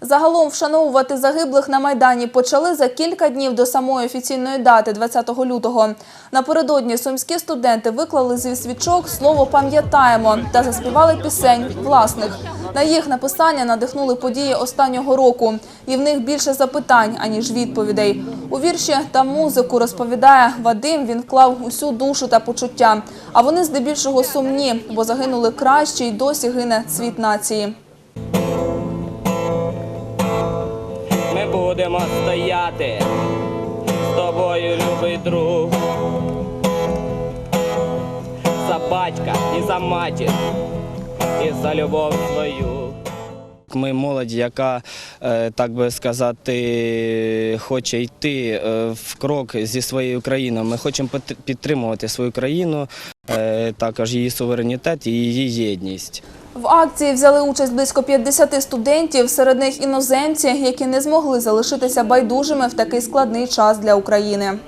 Загалом вшановувати загиблих на Майдані почали за кілька днів до самої офіційної дати, 20 лютого. Напередодні сумські студенти виклали зі свічок слово «Пам'ятаємо» та заспівали пісень власних. На їх написання надихнули події останнього року. І в них більше запитань, аніж відповідей. У вірші та музику розповідає Вадим, він вклав усю душу та почуття. А вони здебільшого сумні, бо загинули кращі й досі гине цвіт нації. Будемо стояти з тобою, любий друг. За батька і за матір, і за любов свою. Ми молодь, яка, е, так би сказати, хоче йти е, в крок зі своєю країною. Ми хочемо підтримувати свою країну, е, також її суверенітет і її єдність. В акції взяли участь близько 50 студентів, серед них іноземці, які не змогли залишитися байдужими в такий складний час для України.